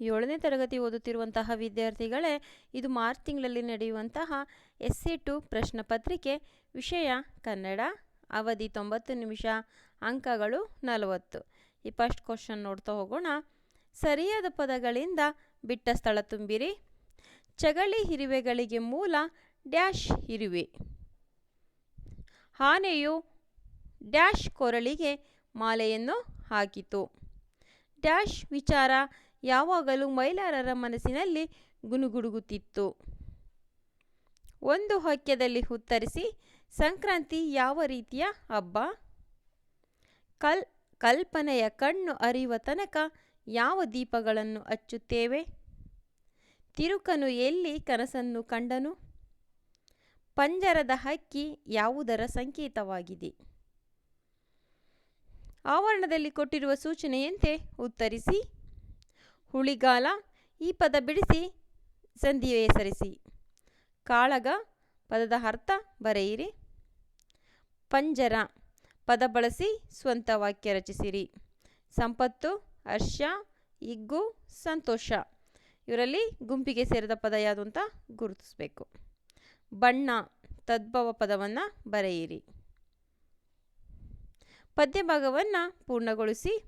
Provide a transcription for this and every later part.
ಏಳನೇ ತರಗತಿ ಓದುತ್ತಿರುವಂತಹ ವಿದ್ಯಾರ್ಥಿಗಳೇ, ಇದು ಮಾರ್ಚ್ ತಿಂಗಳಲ್ಲಿ ನಡೆಯುವಂತಹ ಎಸ್ ಸಿ ಟು ಪ್ರಶ್ನೆ ಪತ್ರಿಕೆ, ವಿಷಯ ಕನ್ನಡ, ಅವಧಿ ತೊಂಬತ್ತು ನಿಮಿಷ, ಅಂಕಗಳು ನಲವತ್ತು. ಈ ಫಸ್ಟ್ ಕ್ವಶನ್ ನೋಡ್ತಾ ಹೋಗೋಣ. ಸರಿಯಾದ ಪದಗಳಿಂದ ಬಿಟ್ಟ ಸ್ಥಳ ತುಂಬಿರಿ. ಚಗಳಿ ಇರುವೆಗಳಿಗೆ ಮೂಲ ಡ್ಯಾಶ್ ಇರುವೆ ಆನೆಯು ಡ್ಯಾಶ್ ಕೊರಳಿಗೆ ಮಾಲೆಯನ್ನು ಹಾಕಿತು. ಡ್ಯಾಶ್ ವಿಚಾರ ಯಾವಾಗಲೂ ಮೈಲಾರರ ಮನಸ್ಸಿನಲ್ಲಿ ಗುನುಗುಡುಗುತ್ತಿತ್ತು ಒಂದು ವಾಕ್ಯದಲ್ಲಿ ಉತ್ತರಿಸಿ, ಸಂಕ್ರಾಂತಿ ಯಾವ ರೀತಿಯ ಹಬ್ಬ? ಕಲ್, ಕಲ್ಪನೆಯ ಕಣ್ಣು ಅರಿಯುವ ತನಕ ಯಾವ ದೀಪಗಳನ್ನು ಹಚ್ಚುತ್ತೇವೆ? ತಿರುಕನು ಎಲ್ಲಿ ಕನಸನ್ನು ಕಂಡನು? ಪಂಜರದ ಹಕ್ಕಿ ಯಾವುದರ ಸಂಕೇತವಾಗಿದೆ? ಆವರಣದಲ್ಲಿ ಕೊಟ್ಟಿರುವ ಸೂಚನೆಯಂತೆ ಉತ್ತರಿಸಿ ಹುಳಿಗಾಲ, ಈ ಪದ ಬಿಡಿಸಿ ಸಂಧಿಯ ಹೆಸರಿಸಿ ಕಾಳಗ ಪದದ ಅರ್ಥ ಬರೆಯಿರಿ. ಪಂಜರ ಪದ ಬಳಸಿ ಸ್ವಂತ ವಾಕ್ಯ ರಚಿಸಿರಿ. ಸಂಪತ್ತು, ಹರ್ಷ, ಇಗ್ಗು, ಸಂತೋಷ. ಇವರಲ್ಲಿ ಗುಂಪಿಗೆ ಸೇರಿದ ಪದ ಯಾವುದು ಅಂತ ಗುರುತಿಸಬೇಕು. ಬಣ್ಣ ತದ್ಭವ ಪದವನ್ನು ಬರೆಯಿರಿ. ಪದ್ಯ ಭಾಗವನ್ನು ಪೂರ್ಣಗೊಳಿಸಿ.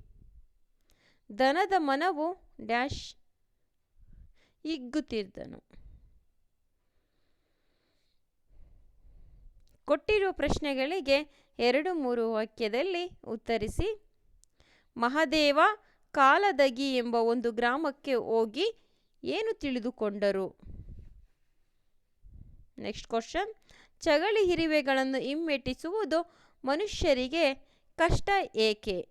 ದನದ ಮನವು ಡ್ಯಾಶ್ ಹಿಗ್ಗುತ್ತಿದ್ದನು ಕೊಟ್ಟಿರುವ ಪ್ರಶ್ನೆಗಳಿಗೆ ಎರಡು ಮೂರು ವಾಕ್ಯದಲ್ಲಿ ಉತ್ತರಿಸಿ, ಮಹದೇವ, ಕಾಲದಗಿ ಎಂಬ ಒಂದು ಗ್ರಾಮಕ್ಕೆ ಹೋಗಿ ಏನು ತಿಳಿದುಕೊಂಡರು? ನೆಕ್ಸ್ಟ್ ಕ್ವಶನ್ ಚಗಳಿ ಹಿರಿವೆಗಳನ್ನು ಹಿಮ್ಮೆಟ್ಟಿಸುವುದು ಮನುಷ್ಯರಿಗೆ ಕಷ್ಟ ಏಕೆ?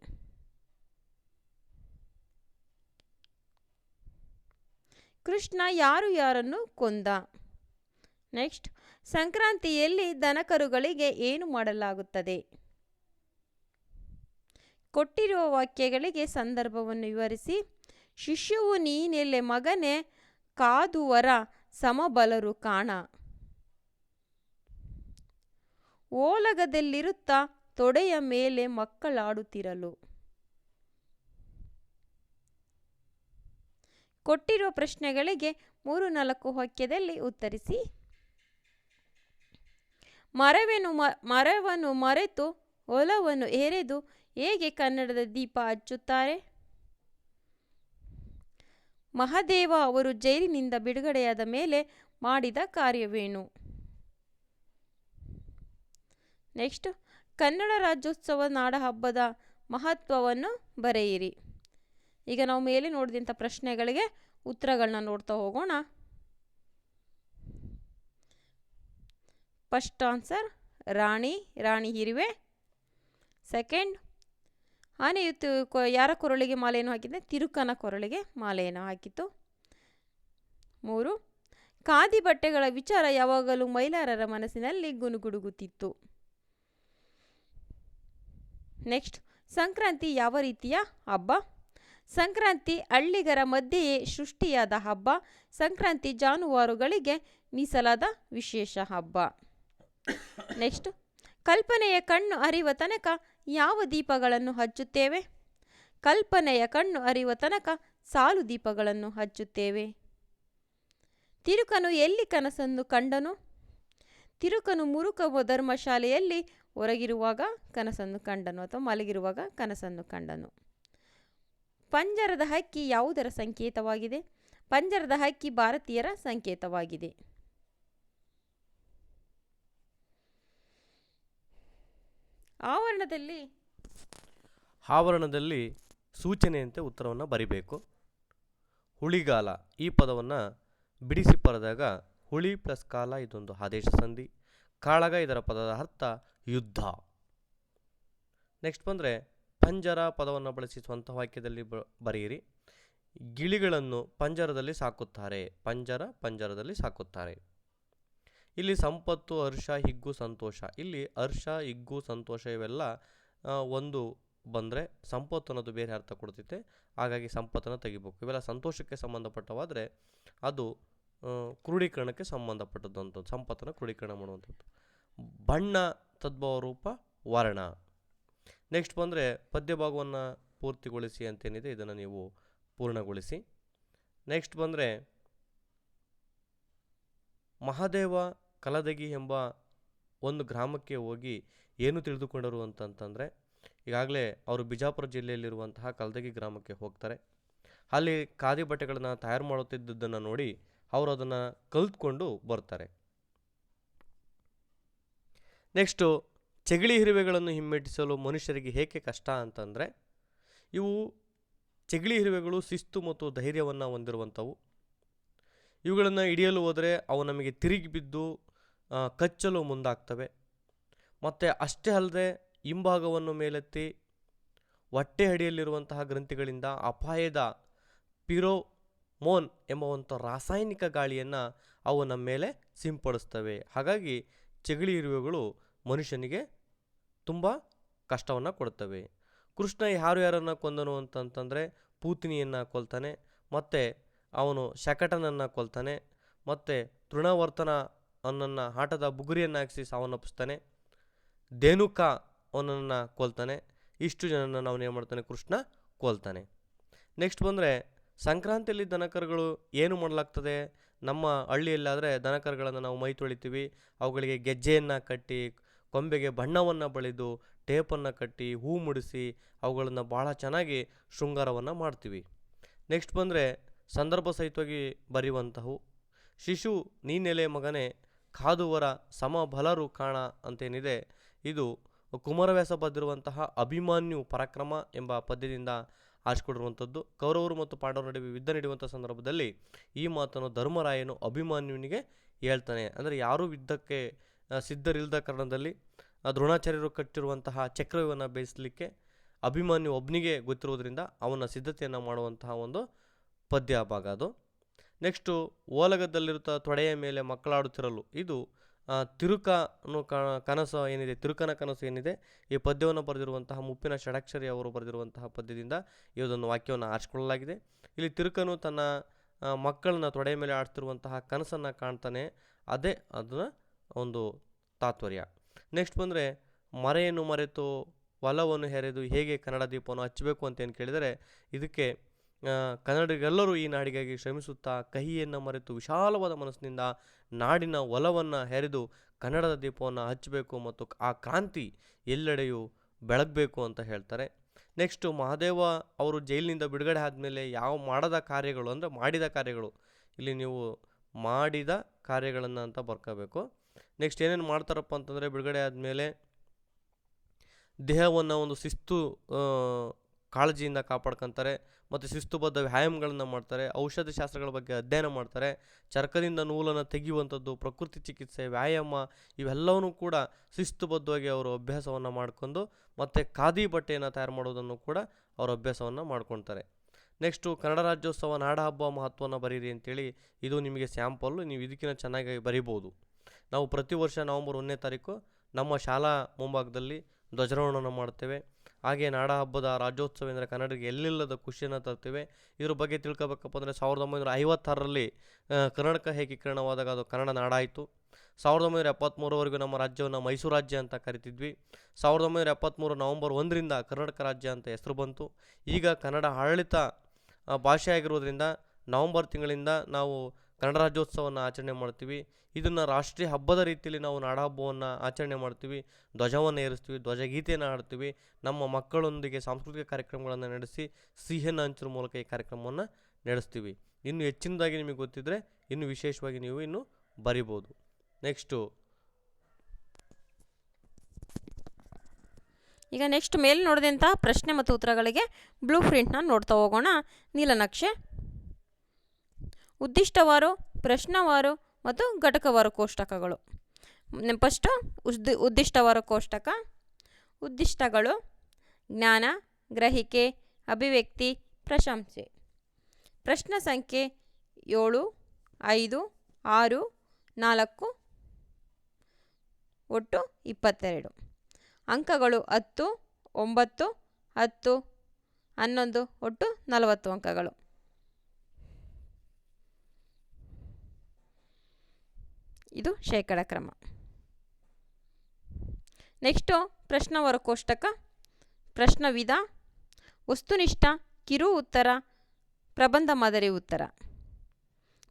ಕೃಷ್ಣ ಯಾರು ಯಾರನ್ನು ಕೊಂದ? ನೆಕ್ಸ್ಟ್, ಸಂಕ್ರಾಂತಿಯಲ್ಲಿ ದನಕರುಗಳಿಗೆ ಏನು ಮಾಡಲಾಗುತ್ತದೆ? ಕೊಟ್ಟಿರುವ ವಾಕ್ಯಗಳಿಗೆ ಸಂದರ್ಭವನ್ನು ವಿವರಿಸಿ. ಶಿಷ್ಯುವು ನೀನೆಲ್ಲೆ ಮಗನೇ, ಕಾದುವರ ಸಮಬಲರು ಕಾಣ. ಓಲಗದಲ್ಲಿರುತ್ತಾ ತೊಡೆಯ ಮೇಲೆ ಮಕ್ಕಳಾಡುತ್ತಿರಲು. ಕೊಟ್ಟಿರುವ ಪ್ರಶ್ನೆಗಳಿಗೆ ಮೂರು ನಾಲ್ಕು ವಾಕ್ಯದಲ್ಲಿ ಉತ್ತರಿಸಿ. ಮರವೇನು ಮರವನ್ನು ಮರೆತು ಹೊಲವನ್ನು ಎರೆದು ಹೇಗೆ ಕನ್ನಡದ ದೀಪ ಹಚ್ಚುತ್ತಾರೆ? ಮಹದೇವ ಅವರು ಜೈಲಿನಿಂದ ಬಿಡುಗಡೆಯಾದ ಮೇಲೆ ಮಾಡಿದ ಕಾರ್ಯವೇನು? ನೆಕ್ಸ್ಟ್, ಕನ್ನಡ ರಾಜ್ಯೋತ್ಸವ ನಾಡಹಬ್ಬದ ಮಹತ್ವವನ್ನು ಬರೆಯಿರಿ. ಈಗ ನಾವು ಮೇಲೆ ನೋಡಿದಂಥ ಪ್ರಶ್ನೆಗಳಿಗೆ ಉತ್ತರಗಳನ್ನ ನೋಡ್ತಾ ಹೋಗೋಣ. ಫಸ್ಟ್ ಆನ್ಸರ್ ರಾಣಿ ರಾಣಿ ಹಿರಿವೆ. ಸೆಕೆಂಡ್ ಆನೆಯುತ್ತು ಕೊ, ಯಾರ ಕೊರಳಿಗೆ ಮಾಲೆಯನ್ನು ಹಾಕಿದ್ದೆ? ತಿರುಕನ ಕೊರಳಿಗೆ ಮಾಲೆಯನ್ನು ಹಾಕಿತು ಮೂರು, ಖಾದಿ ಬಟ್ಟೆಗಳ ವಿಚಾರ ಯಾವಾಗಲೂ ಮೈಲಾರರ ಮನಸ್ಸಿನಲ್ಲಿ ಗುನುಗುಡುಗುತ್ತಿತ್ತು. ನೆಕ್ಸ್ಟ್ ಸಂಕ್ರಾಂತಿ ಯಾವ ರೀತಿಯ ಹಬ್ಬ? ಸಂಕ್ರಾಂತಿ ಹಳ್ಳಿಗರ ಮಧ್ಯೆಯೇ ಸೃಷ್ಟಿಯಾದ ಹಬ್ಬ, ಸಂಕ್ರಾಂತಿ ಜಾನುವಾರುಗಳಿಗೆ ಮೀಸಲಾದ ವಿಶೇಷ ಹಬ್ಬ. ನೆಕ್ಸ್ಟ್, ಕಲ್ಪನೆಯ ಕಣ್ಣು ಅರಿವ ತನಕ ಯಾವ ದೀಪಗಳನ್ನು ಹಚ್ಚುತ್ತೇವೆ? ಕಲ್ಪನೆಯ ಕಣ್ಣು ಅರಿವ ತನಕ ಸಾಲು ದೀಪಗಳನ್ನು ಹಚ್ಚುತ್ತೇವೆ. ತಿರುಕನು ಎಲ್ಲಿ ಕನಸನ್ನು ಕಂಡನು? ತಿರುಕನು ಮುರುಕ ಧರ್ಮಶಾಲೆಯಲ್ಲಿ ಹೊರಗಿರುವಾಗ ಕನಸನ್ನು ಕಂಡನು ಅಥವಾ ಮಲಗಿರುವಾಗ ಕನಸನ್ನು ಕಂಡನು. ಪಂಜರದ ಹಕ್ಕಿ ಯಾವುದರ ಸಂಕೇತವಾಗಿದೆ? ಪಂಜರದ ಹಕ್ಕಿ ಭಾರತೀಯರ ಸಂಕೇತವಾಗಿದೆ. ಆವರಣದಲ್ಲಿ ಆವರಣದಲ್ಲಿ ಸೂಚನೆಯಂತೆ ಉತ್ತರವನ್ನು ಬರಿಬೇಕು. ಹುಳಿಗಾಲ ಈ ಪದವನ್ನು ಬಿಡಿಸಿ ಬರೆದಾಗ ಹುಳಿ ಪ್ಲಸ್ ಕಾಲ ಇದೊಂದು ಆದೇಶ ಸಂಧಿ. ಕಾಳಗ ಇದರ ಪದದ ಅರ್ಥ ಯುದ್ಧ. ನೆಕ್ಸ್ಟ್ ಬಂದರೆ ಪಂಜರ ಪದವನ್ನು ಬಳಸಿ ಸ್ವಂತ ವಾಕ್ಯದಲ್ಲಿ ಬರೆಯಿರಿ. ಗಿಳಿಗಳನ್ನು ಪಂಜರದಲ್ಲಿ ಸಾಕುತ್ತಾರೆ. ಪಂಜರ ಪಂಜರದಲ್ಲಿ ಸಾಕುತ್ತಾರೆ. ಇಲ್ಲಿ ಸಂಪತ್ತು, ಹರ್ಷ, ಹಿಗ್ಗು, ಸಂತೋಷ. ಇಲ್ಲಿ ಹರ್ಷ, ಹಿಗ್ಗು, ಸಂತೋಷ ಇವೆಲ್ಲ ಒಂದು ಬಂದರೆ ಸಂಪತ್ತು ಅನ್ನೋದು ಬೇರೆ ಅರ್ಥ ಕೊಡ್ತೈತೆ. ಹಾಗಾಗಿ ಸಂಪತ್ತನ್ನು ತೆಗಿಬೇಕು. ಇವೆಲ್ಲ ಸಂತೋಷಕ್ಕೆ ಸಂಬಂಧಪಟ್ಟವಾದರೆ ಅದು ಕ್ರೋಢೀಕರಣಕ್ಕೆ ಕ್ರೋಢೀಕರಣಕ್ಕೆ ಸಂಬಂಧಪಟ್ಟದಂಥದ್ದು ಸಂಪತ್ತನ್ನು ಕ್ರೋಢೀಕರಣ ಮಾಡುವಂಥದ್ದು. ಬಣ್ಣ ತದ್ಭವ ರೂಪ ವರ್ಣ. ನೆಕ್ಸ್ಟ್ ಬಂದರೆ ಪದ್ಯ ಭಾಗವನ್ನು ಪೂರ್ತಿಗೊಳಿಸಿ ಅಂತೇನಿದೆ, ಇದನ್ನು ನೀವು ಪೂರ್ಣಗೊಳಿಸಿ. ನೆಕ್ಸ್ಟ್ ಬಂದರೆ ಮಹಾದೇವ ಕಲದಗಿ ಎಂಬ ಒಂದು ಗ್ರಾಮಕ್ಕೆ ಹೋಗಿ ಏನು ತಿಳಿದುಕೊಂಡರು ಅಂತಂತಂದರೆ, ಈಗಾಗಲೇ ಅವರು ಬಿಜಾಪುರ ಜಿಲ್ಲೆಯಲ್ಲಿರುವಂತಹ ಕಲದಗಿ ಗ್ರಾಮಕ್ಕೆ ಹೋಗ್ತಾರೆ. ಅಲ್ಲಿ ಖಾದಿ ಬಟ್ಟೆಗಳನ್ನು ತಯಾರು ಮಾಡುತ್ತಿದ್ದುದನ್ನು ನೋಡಿ ಅವರು ಅದನ್ನು ಕಲಿತ್ಕೊಂಡು ಬರ್ತಾರೆ. ನೆಕ್ಸ್ಟು ಚಗಿಳಿ ಇರುವೆಗಳನ್ನು ಹಿಮ್ಮೆಟ್ಟಿಸಲು ಮನುಷ್ಯರಿಗೆ ಏಕೆ ಕಷ್ಟ ಅಂತಂದರೆ, ಇವು ಚಗಳಿ ಇರುವೆಗಳು ಶಿಸ್ತು ಮತ್ತು ಧೈರ್ಯವನ್ನು ಹೊಂದಿರುವಂಥವು. ಇವುಗಳನ್ನು ಹಿಡಿಯಲು ಹೋದರೆ ಅವು ನಮಗೆ ತಿರುಗಿ ಬಿದ್ದು ಕಚ್ಚಲು ಮುಂದಾಗ್ತವೆ. ಮತ್ತು ಅಷ್ಟೇ ಅಲ್ಲದೆ ಹಿಂಭಾಗವನ್ನು ಮೇಲೆತ್ತಿ ಹೊಟ್ಟೆ ಅಡಿಯಲ್ಲಿರುವಂತಹ ಗ್ರಂಥಿಗಳಿಂದ ಅಪಾಯದ ಪಿರೋಮೋನ್ ಎಂಬುವಂಥ ರಾಸಾಯನಿಕ ಗಾಳಿಯನ್ನು ಅವು ನಮ್ಮ ಮೇಲೆ ಸಿಂಪಡಿಸ್ತವೆ. ಹಾಗಾಗಿ ಚಗಳಿ ಇರುವೆಗಳು ಮನುಷ್ಯನಿಗೆ ತುಂಬ ಕಷ್ಟವನ್ನು ಕೊಡ್ತವೆ ಕೃಷ್ಣ ಯಾರು ಯಾರನ್ನು ಕೊಂದನು ಅಂತಂತಂದರೆ ಪೂತಿನಿಯನ್ನು ಕೊಲ್ತಾನೆ, ಮತ್ತು ಅವನು ಶಕಟನನ್ನು ಕೊಲ್ತಾನೆ, ಮತ್ತು ತೃಣವರ್ತನ ಅವನನ್ನು ಆಟದ ಬುಗುರಿಯನ್ನು ಹಾಕಿಸಿ ಸಾವನ್ನಪ್ಪಿಸ್ತಾನೆ ಧೇನುಕ ಅವನನ್ನು ಕೊಲ್ತಾನೆ, ಇಷ್ಟು ಜನನ ಏನು ಮಾಡ್ತಾನೆ ಕೃಷ್ಣ ಕೊಲ್ತಾನೆ. ನೆಕ್ಸ್ಟ್ ಬಂದರೆ ಸಂಕ್ರಾಂತಿಯಲ್ಲಿ ದನಕರುಗಳು ಏನು ಮಾಡಲಾಗ್ತದೆ? ನಮ್ಮ ಹಳ್ಳಿಯಲ್ಲಾದರೆ ದನಕರುಗಳನ್ನು ನಾವು ಮೈ ತೊಳಿತೀವಿ, ಅವುಗಳಿಗೆ ಗೆಜ್ಜೆಯನ್ನು ಕಟ್ಟಿ ಕೊಂಬೆಗೆ ಬಣ್ಣವನ್ನು ಬಳಿದು ಟೇಪನ್ನು ಕಟ್ಟಿ ಹೂ ಮುಡಿಸಿ ಅವುಗಳನ್ನು ಭಾಳ ಚೆನ್ನಾಗಿ ಶೃಂಗಾರವನ್ನು ಮಾಡ್ತೀವಿ. ನೆಕ್ಸ್ಟ್ ಬಂದರೆ ಸಂದರ್ಭ ಸಹಿತವಾಗಿ ಬರೆಯುವಂತಹವು. ಶಿಶು ನೀನೆಲೆ ಮಗನೇ, ಕಾದುವರ ಸಮಬಲರು ಕಾಣ ಅಂತೇನಿದೆ. ಇದು ಕುಮಾರವ್ಯಾಸ ಬರೆದಿರುವಂತಹ ಅಭಿಮಾನ್ಯು ಪರಾಕ್ರಮ ಎಂಬ ಪದ್ಯದಿಂದ ಆರಿಸ್ಕೊಂಡಿರುವಂಥದ್ದು ಕೌರವರು ಮತ್ತು ಪಾಂಡವರ ನಡುವೆ ಯುದ್ಧ ನಡೆಯುವಂಥ ಸಂದರ್ಭದಲ್ಲಿ ಈ ಮಾತನ್ನು ಧರ್ಮರಾಯನು ಅಭಿಮನ್ಯುನಿಗೆ ಹೇಳ್ತಾನೆ. ಅಂದರೆ ಯಾರೂ ಯುದ್ಧಕ್ಕೆ ಸಿದ್ಧರಿಲ್ಲದ ಕಾರಣದಲ್ಲಿ ದ್ರೋಣಾಚಾರ್ಯರು ಕಟ್ಟಿರುವಂತಹ ಚಕ್ರವನ್ನು ಬೇಯಿಸಲಿಕ್ಕೆ ಅಭಿಮಾನಿ ಒಬ್ಬನಿಗೆ ಗೊತ್ತಿರುವುದರಿಂದ ಅವನ ಸಿದ್ಧತೆಯನ್ನು ಮಾಡುವಂತಹ ಒಂದು ಪದ್ಯ ಭಾಗ ಅದು. ನೆಕ್ಸ್ಟು ಓಲಗದಲ್ಲಿರುತ್ತ ತೊಡೆಯ ಮೇಲೆ ಮಕ್ಕಳಾಡುತ್ತಿರಲು, ಇದು ತಿರುಕನು ಕನಸು ಏನಿದೆ, ತಿರುಕನ ಕನಸು ಏನಿದೆ, ಈ ಪದ್ಯವನ್ನು ಬರೆದಿರುವಂತಹ ಮುಪ್ಪಿನ ಷಡಕ್ಷರಿ ಅವರು ಬರೆದಿರುವಂತಹ ಪದ್ಯದಿಂದ ಈ ಒಂದು ವಾಕ್ಯವನ್ನು ಆರಿಸಿಕೊಳ್ಳಲಾಗಿದೆ. ಇಲ್ಲಿ ತಿರುಕನು ತನ್ನ ಮಕ್ಕಳನ್ನ ತೊಡೆಯ ಮೇಲೆ ಆಡ್ತಿರುವಂತಹ ಕನಸನ್ನು ಕಾಣ್ತಾನೆ, ಅದೇ ಅದನ್ನ ಒಂದು ತಾತ್ಪರ್ಯ. ನೆಕ್ಸ್ಟ್ ಬಂದರೆ, ಮರೆಯನ್ನು ಮರೆತು ಒಲವನ್ನು ಹೆರೆದು ಹೇಗೆ ಕನ್ನಡ ದೀಪವನ್ನು ಹಚ್ಚಬೇಕು ಅಂತ ಏನು ಕೇಳಿದರೆ, ಇದಕ್ಕೆ ಕನ್ನಡಿಗರೆಲ್ಲರೂ ಈ ನಾಡಿಗಾಗಿ ಶ್ರಮಿಸುತ್ತಾ ಕಹಿಯನ್ನು ಮರೆತು ವಿಶಾಲವಾದ ಮನಸ್ಸಿನಿಂದ ನಾಡಿನ ಒಲವನ್ನು ಹೆರೆದು ಕನ್ನಡದ ದೀಪವನ್ನು ಹಚ್ಚಬೇಕು ಮತ್ತು ಆ ಕ್ರಾಂತಿ ಎಲ್ಲೆಡೆಯೂ ಬೆಳಗಬೇಕು ಅಂತ ಹೇಳ್ತಾರೆ. ನೆಕ್ಸ್ಟು ಮಹಾದೇವ ಅವರು ಜೈಲಿನಿಂದ ಬಿಡುಗಡೆ ಆದಮೇಲೆ ಯಾವ ಮಾಡದ ಕಾರ್ಯಗಳು ಅಂದರೆ ಮಾಡಿದ ಕಾರ್ಯಗಳು. ಇಲ್ಲಿ ನೀವು ಮಾಡಿದ ಕಾರ್ಯಗಳನ್ನು ಅಂತ ಬರ್ಕೋಬೇಕು. ನೆಕ್ಸ್ಟ್ ಏನೇನು ಮಾಡ್ತಾರಪ್ಪ ಅಂತಂದರೆ ಬಿಡುಗಡೆ ಆದಮೇಲೆ ದೇಹವನ್ನು ಒಂದು ಶಿಸ್ತು ಕಾಳಜಿಯಿಂದ ಕಾಪಾಡ್ಕೊತಾರೆ ಮತ್ತು ಶಿಸ್ತುಬದ್ಧ ವ್ಯಾಯಾಮಗಳನ್ನು ಮಾಡ್ತಾರೆ ಔಷಧ ಶಾಸ್ತ್ರಗಳ ಬಗ್ಗೆ ಅಧ್ಯಯನ ಮಾಡ್ತಾರೆ, ಚರ್ಕದಿಂದ ನೂಲನ್ನು ತೆಗೆಯುವಂಥದ್ದು, ಪ್ರಕೃತಿ ಚಿಕಿತ್ಸೆ, ವ್ಯಾಯಾಮ ಇವೆಲ್ಲವನ್ನೂ ಕೂಡ ಶಿಸ್ತುಬದ್ಧವಾಗಿ ಅವರು ಅಭ್ಯಾಸವನ್ನು ಮಾಡಿಕೊಂಡು ಮತ್ತು ಖಾದಿ ಬಟ್ಟೆಯನ್ನು ತಯಾರು ಮಾಡೋದನ್ನು ಕೂಡ ಅವರು ಅಭ್ಯಾಸವನ್ನು ಮಾಡ್ಕೊತಾರೆ ನೆಕ್ಸ್ಟು ಕನ್ನಡ ರಾಜ್ಯೋತ್ಸವ ನಾಡಹಬ್ಬ ಮಹತ್ವವನ್ನು ಬರೀರಿ ಅಂತೇಳಿ ಇದು ನಿಮಗೆ ಸ್ಯಾಂಪಲ್ಲು, ನೀವು ಇದಕ್ಕಿಂತ ಚೆನ್ನಾಗಿ ಬರಿಬೋದು. ನಾವು ಪ್ರತಿ ವರ್ಷ ನವೆಂಬರ್ ಒಂದನೇ ತಾರೀಕು ನಮ್ಮ ಶಾಲಾ ಮುಂಭಾಗದಲ್ಲಿ ಧ್ವಜಾರೋಹಣವನ್ನು ಮಾಡ್ತೇವೆ ಹಾಗೆ ನಾಡ ಹಬ್ಬದ ರಾಜ್ಯೋತ್ಸವ ಎಂದರೆ ಕನ್ನಡಿಗೆ ಎಲ್ಲಿಲ್ಲದ ಖುಷಿಯನ್ನು ತರ್ತೇವೆ ಇದ್ರ ಬಗ್ಗೆ ತಿಳ್ಕೊಬೇಕಪ್ಪ ಅಂದರೆ ಸಾವಿರದ ಒಂಬೈನೂರ ಐವತ್ತಾರರಲ್ಲಿ ಕರ್ನಾಟಕ ಏಕೀಕರಣವಾದಾಗ ಅದು ಕನ್ನಡ ನಾಡಾಯಿತು ಸಾವಿರದ ಒಂಬೈನೂರ ಎಪ್ಪತ್ತ್ಮೂರವರೆಗೂ ನಮ್ಮ ರಾಜ್ಯವನ್ನು ಮೈಸೂರು ರಾಜ್ಯ ಅಂತ ಕರಿತಿದ್ವಿ. ಸಾವಿರದ ಒಂಬೈನೂರ ಎಪ್ಪತ್ತ್ಮೂರು ನವೆಂಬರ್ ಒಂದರಿಂದ ಕರ್ನಾಟಕ ರಾಜ್ಯ ಅಂತ ಹೆಸರು ಬಂತು. ಈಗ ಕನ್ನಡ ಆಡಳಿತ ಭಾಷೆಯಾಗಿರುವುದರಿಂದ ನವಂಬರ್ ತಿಂಗಳಿಂದ ನಾವು ಕನ್ನಡ ರಾಜ್ಯೋತ್ಸವವನ್ನು ಆಚರಣೆ ಮಾಡ್ತೀವಿ. ಇದನ್ನು ರಾಷ್ಟ್ರೀಯ ಹಬ್ಬದ ರೀತಿಯಲ್ಲಿ ನಾವು ನಾಡಹಬ್ಬವನ್ನು ಆಚರಣೆ ಮಾಡ್ತೀವಿ. ಧ್ವಜವನ್ನು ಏರಿಸ್ತೀವಿ, ಧ್ವಜಗೀತೆಯನ್ನು ಹಾಡ್ತೀವಿ. ನಮ್ಮ ಮಕ್ಕಳೊಂದಿಗೆ ಸಾಂಸ್ಕೃತಿಕ ಕಾರ್ಯಕ್ರಮಗಳನ್ನು ನಡೆಸಿ ಸಿಹಿಯನ್ನು ಹಂಚುವ ಮೂಲಕ ಈ ಕಾರ್ಯಕ್ರಮವನ್ನು ನಡೆಸ್ತೀವಿ. ಇನ್ನು ಹೆಚ್ಚಿನದಾಗಿ ನಿಮಗೆ ಗೊತ್ತಿದ್ದರೆ ಇನ್ನು ವಿಶೇಷವಾಗಿ ನೀವು ಇನ್ನು ಬರಿಬೋದು. ನೆಕ್ಸ್ಟು. ಈಗ ನೆಕ್ಸ್ಟ್ ಮೇಲೆ ನೋಡಿದಂಥ ಪ್ರಶ್ನೆ ಮತ್ತು ಉತ್ತರಗಳಿಗೆ ಬ್ಲೂ ಪ್ರಿಂಟ್ನ ನೋಡ್ತಾ ಹೋಗೋಣ. ನೀಲನಕ್ಷೆ ಉದ್ದಿಷ್ಟವಾರು, ಪ್ರಶ್ನವಾರು ಮತ್ತು ಘಟಕವಾರು ಕೋಷ್ಟಕಗಳು. ಫಸ್ಟು ಉದ್ದಿ, ಉದ್ದಿಷ್ಟವಾರು ಕೋಷ್ಟಕ. ಉದ್ದಿಷ್ಟಗಳು, ಜ್ಞಾನ, ಗ್ರಹಿಕೆ, ಅಭಿವ್ಯಕ್ತಿ, ಪ್ರಶಂಸೆ. ಪ್ರಶ್ನೆ ಸಂಖ್ಯೆ ಏಳು, ಐದು, ಆರು, ನಾಲ್ಕು, ಒಟ್ಟು ಇಪ್ಪತ್ತೆರಡು. ಅಂಕಗಳು ಹತ್ತು, ಒಂಬತ್ತು, ಹತ್ತು, ಹನ್ನೊಂದು, ಒಟ್ಟು ನಲವತ್ತು ಅಂಕಗಳು. ಇದು ಶೇಕಡ ಕ್ರಮ. ನೆಕ್ಸ್ಟು ಪ್ರಶ್ನವರ ಕೋಷ್ಟಕ ಪ್ರಶ್ನವಿಧ ವಸ್ತುನಿಷ್ಠ, ಕಿರು ಉತ್ತರ, ಪ್ರಬಂಧ ಮಾದರಿ ಉತ್ತರ.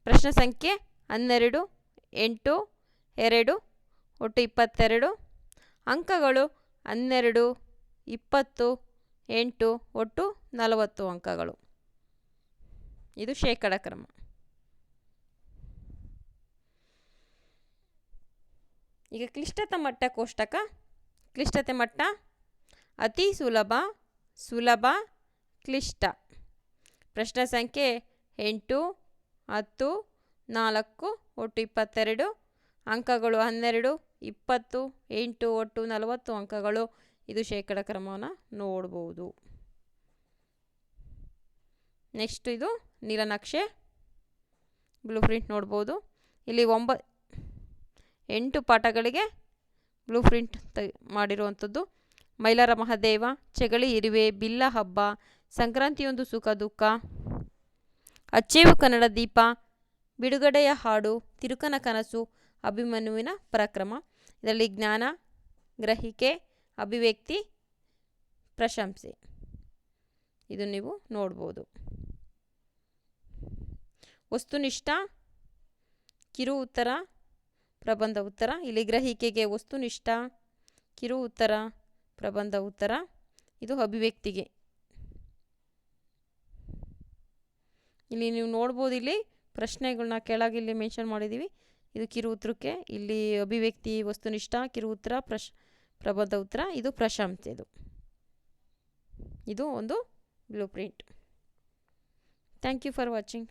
ಪ್ರಶ್ನೆ ಸಂಖ್ಯೆ ಹನ್ನೆರಡು, ಎಂಟು, ಎರಡು, ಒಟ್ಟು ಇಪ್ಪತ್ತೆರಡು, ಅಂಕಗಳು ಹನ್ನೆರಡು, ಇಪ್ಪತ್ತು, ಎಂಟು, ಒಟ್ಟು ನಲವತ್ತು ಅಂಕಗಳು. ಇದು ಶೇಕಡ ಕ್ರಮ. ಈಗ ಕ್ಲಿಷ್ಟತ ಮಟ್ಟ ಕೋಷ್ಟಕ. ಕ್ಲಿಷ್ಟತೆ ಮಟ್ಟ, ಅತಿ ಸುಲಭ ಸುಲಭ, ಕ್ಲಿಷ್ಟ. ಪ್ರಶ್ನೆ ಸಂಖ್ಯೆ ಎಂಟು, ಹತ್ತು, ನಾಲ್ಕು, ಒಟ್ಟು ಇಪ್ಪತ್ತೆರಡು. ಅಂಕಗಳು ಹನ್ನೆರಡು, ಇಪ್ಪತ್ತು, ಎಂಟು, ಒಟ್ಟು ನಲವತ್ತು ಅಂಕಗಳು. ಇದು ಶೇಕಡ ಕ್ರಮವನ್ನು ನೋಡ್ಬೋದು. ನೆಕ್ಸ್ಟ್ ಇದು ನೀಲನಕ್ಷೆ. ಬ್ಲೂ ಪ್ರಿಂಟ್ ನೋಡ್ಬೋದು. ಇಲ್ಲಿ ಒಂಬ ಎಂಟು ಪಾಠಗಳಿಗೆ ಬ್ಲೂ ಪ್ರಿಂಟ್ ತ, ಮಾಡಿರುವಂಥದ್ದು. ಮೈಲಾರ ಮಹಾದೇವ, ಚಗಳಿ ಇರುವೆ, ಬಿಲ್ಲ ಹಬ್ಬ, ಸಂಕ್ರಾಂತಿಯೊಂದು ಸುಖ ದುಃಖ, ಅಚ್ಚೇವು ಕನ್ನಡ ದೀಪ, ಬಿಡುಗಡೆಯ ಹಾಡು, ತಿರುಕನ ಕನಸು, ಅಭಿಮನ್ಯುವಿನ ಪರಾಕ್ರಮ. ಇದರಲ್ಲಿ ಜ್ಞಾನ, ಗ್ರಹಿಕೆ, ಅಭಿವ್ಯಕ್ತಿ, ಪ್ರಶಂಸೆ. ಇದು ನೀವು ನೋಡ್ಬೋದು. ವಸ್ತುನಿಷ್ಠ ಕಿರು ಉತ್ತರ ಪ್ರಬಂಧ ಉತ್ತರ. ಇಲ್ಲಿ ಗ್ರಹಿಕೆಗೆ ವಸ್ತುನಿಷ್ಠ, ಕಿರು ಉತ್ತರ, ಪ್ರಬಂಧ ಉತ್ತರ. ಇದು ಅಭಿವ್ಯಕ್ತಿಗೆ. ಇಲ್ಲಿ ನೀವು ನೋಡ್ಬೋದು ಇಲ್ಲಿ ಪ್ರಶ್ನೆಗಳನ್ನ ಕೆಳಗೆ ಇಲ್ಲಿ ಮೆನ್ಷನ್ ಮಾಡಿದ್ದೀವಿ. ಇದು ಕಿರು ಉತ್ತರಕ್ಕೆ. ಇಲ್ಲಿ ಅಭಿವ್ಯಕ್ತಿ ವಸ್ತುನಿಷ್ಠ, ಕಿರು ಉತ್ತರ, ಪ್ರಶ್, ಪ್ರಬಂಧ ಉತ್ತರ. ಇದು ಪ್ರಶಂಸೆ ಇದು. ಇದು ಒಂದು blueprint thank you for watching